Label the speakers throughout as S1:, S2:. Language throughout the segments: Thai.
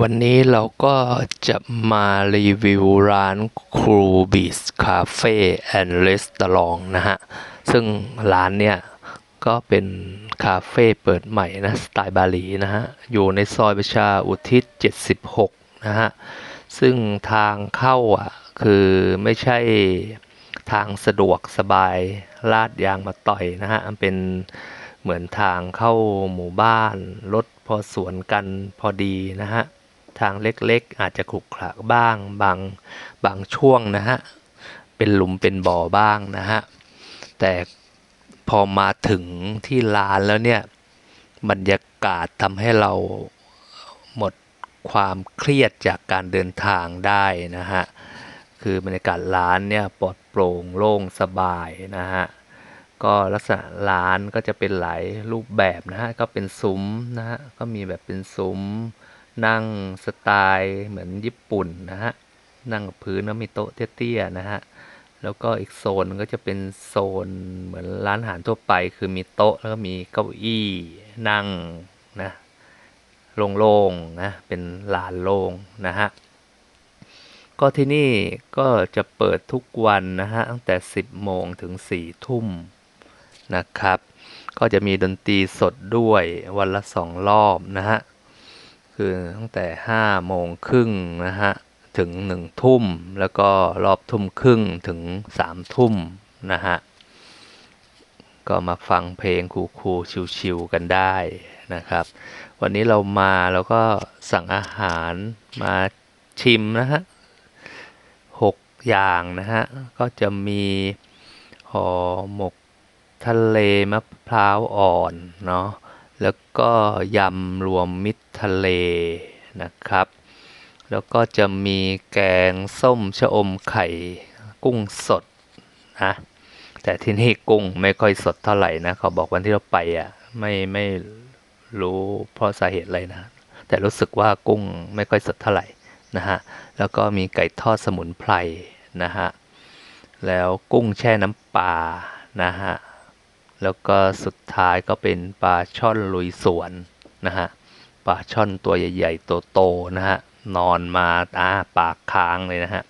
S1: วันนี้เราก็จะมารีวิวร้านครูบีสคาเฟ่แอนด์รีสตอรองนะฮะ ซึ่งร้านเนี่ย ก็เป็นคาเฟ่เปิดใหม่นะ สไตล์บาหลีนะฮะ อยู่ในซอยประชาอุทิศ 76 นะฮะ ซึ่งทางเข้าอะ คือไม่ใช่ทางสะดวกสบายลาดยางมาต่อยนะฮะ เป็น เหมือนทางเข้าหมู่บ้าน รถพอสวนกันพอดีนะฮะ ทางเล็กๆ อาจจะขรุขระบ้างบางบางช่วงนะฮะ เป็นหลุมเป็นบ่อบ้างนะฮะ แต่พอมาถึงที่ร้านแล้วเนี่ยบรรยากาศทำให้เราหมดความเครียดจากการเดินทางได้นะฮะ คือบรรยากาศร้านเนี่ยปลอดโปร่งโล่งสบายนะฮะ ก็ลักษณะร้านก็จะเป็นหลายรูปแบบนะฮะ ก็เป็นซุ้มนะฮะ ก็มีแบบเป็นซุ้ม นั่งสไตล์เหมือนญี่ปุ่นนะฮะ นั่งกับพื้นแล้วมีโต๊ะเตี้ยๆนะฮะ แล้วก็อีกโซนก็จะเป็นโซนเหมือนร้านอาหารทั่วไป คือมีโต๊ะแล้วก็มีเก้าอี้นั่งนะโล่งๆนะ เป็นลานโล่งนะฮะ ก็ที่นี่ก็จะเปิดทุกวันนะฮะ ตั้งแต่ 10 โมงถึง 4 ทุ่ม นะครับ ก็จะมีดนตรีสดด้วยวันละสองรอบนะฮะ คือตั้งแต่5โมงครึ่งนะฮะ ถึง 1 ทุ่ม แล้วก็รอบทุ่มครึ่งถึง 3 ทุ่มนะฮะ ก็มาฟังเพลงคูลๆชิวๆกันได้นะครับ วันนี้เรามาแล้วก็สั่งอาหารมาชิมนะฮะหกอย่างนะฮะ ก็จะมีห่อหมก ทะเลมะพร้าวอ่อนเนาะแล้วก็ยำรวมมิตรทะเลนะครับ แล้วก็จะมีแกงส้มชะอมไข่กุ้งสดนะแต่ที่นี่กุ้งไม่ค่อยสดเท่าไหร่นะเขาบอกวันที่เราไปอะไม่ไม่รู้เพราะสาเหตุอะไรนะ แต่รู้สึกว่ากุ้งไม่ค่อยสดเท่าไหร่นะฮะแล้วก็มีไก่ทอดสมุนไพรนะฮะแล้วกุ้งแช่น้ำปลานะฮะ แล้วก็สุดท้ายก็เป็นปลาช่อนลุยสวนนะฮะปลาช่อนตัวใหญ่ๆโตๆนะฮะนอนมาตาปากค้างเลยนะฮะ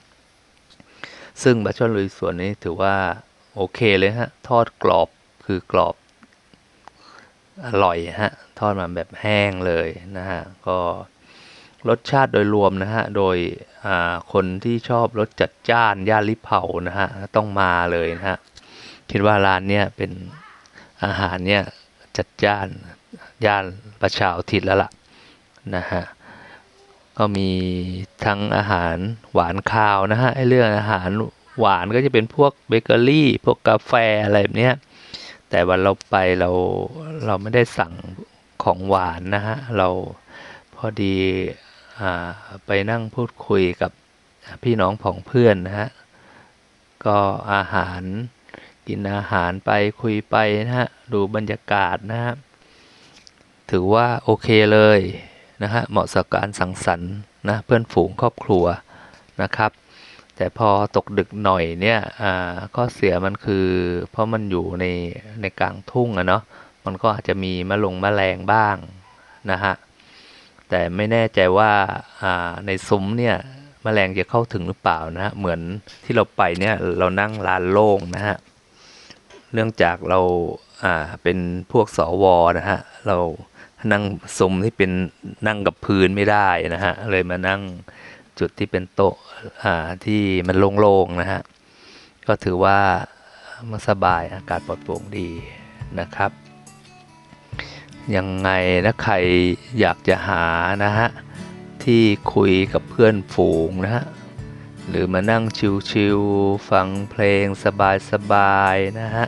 S1: ซึ่งปลาช่อนลุยสวนนี้ถือว่าโอเคเลยฮะทอดกรอบคือกรอบอร่อยฮะทอดมาแบบแห้งเลยนะฮะก็รสชาติโดยรวมนะฮะโดยคนที่ชอบรสจัดจ้านย่านลิเผานะฮะต้องมาเลยนะฮะคิดว่าร้านเนี้ยเป็น อาหารเนี่ยจัดจ้านย่านประชาอุทิศแล้วล่ะนะฮะก็มีทั้งอาหารหวานคาวนะฮะไอเรื่องอาหารหวานก็จะเป็นพวกเบเกอรี่พวกกาแฟอะไรแบบเนี้ยแต่วันเราไปเราเราไม่ได้สั่งของหวานนะฮะเราพอดีอ่าไปนั่งพูดคุยกับพี่น้องของเพื่อนนะฮะก็อาหาร กินอาหารไปคุยไปนะฮะดูบรรยากาศนะฮะถือว่าโอเคเลยนะฮะเหมาะสำหรับการสังสรรค์นะเพื่อนฝูงครอบครัวนะครับ แต่พอตกดึกหน่อยเนี่ยอ่าข้อเสียมันคือ เพราะมันอยู่ในในกลางทุ่งอะเนาะมันก็อาจจะมีมะลงมะแมลงบ้างนะฮะแต่ไม่แน่ใจว่าอ่าในซุ้มเนี่ยมแมลงจะเข้าถึงหรือเปล่านะฮะเหมือนที่เราไปเนี่ยเรานั่งลานโล่งนะฮะ เนื่องจากเราอ่าเป็นพวกสวนะฮะเรานั่งซมที่เป็นนั่งกับพื้นไม่ได้นะฮะเลยมานั่งจุดที่เป็นโต๊ะอ่าที่มันโล่งๆนะฮะก็ถือว่ามันสบายอากาศปลอดโปร่งดีนะครับยังไงนะใครอยากจะหานะฮะที่คุยกับเพื่อนฝูงนะฮะ หรือมานั่งชิวๆฟังเพลงสบายๆนะฮะ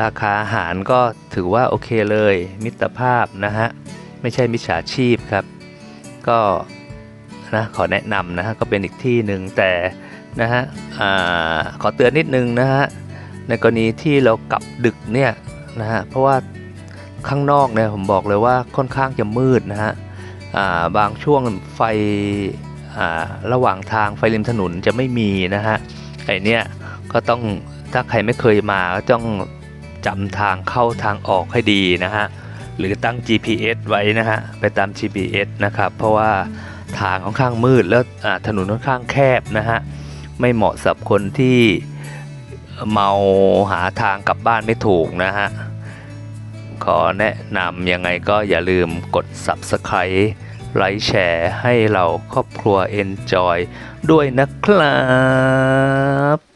S1: ราคาอาหารก็ถือว่าโอเคเลย มิตรภาพนะฮะ ไม่ใช่มิจฉาชีพครับ ก็นะขอแนะนำนะฮะ ก็เป็นอีกที่หนึ่งแต่นะฮะอขอเตือนนิดนึงนะฮะ ในกรณีที่เรากลับดึกเนี่ยนะฮะ เพราะว่าข้างนอกเนี่ยผมบอกเลยว่าค่อนข้างจะมืดนะฮะบางช่วงไฟ ระหว่างทางไฟริมถนนจะไม่มีนะฮะไอเนี้ยก็ต้องถ้าใครไม่เคยมาก็ต้องจำทางเข้าทางออกให้ดีนะฮะหรือตั้ง GPS ไว้นะฮะไปตาม GPS นะครับเพราะว่าทางค่อนข้างมืดแล้วถนนค่อนข้างแคบนะฮะไม่เหมาะสำหรับคนที่เมาหาทางกลับบ้านไม่ถูกนะฮะขอแนะนำยังไงก็อย่าลืมกด Subscribe ไลค์แชร์ให้เราครอบครัว Enjoy ด้วยนะครับ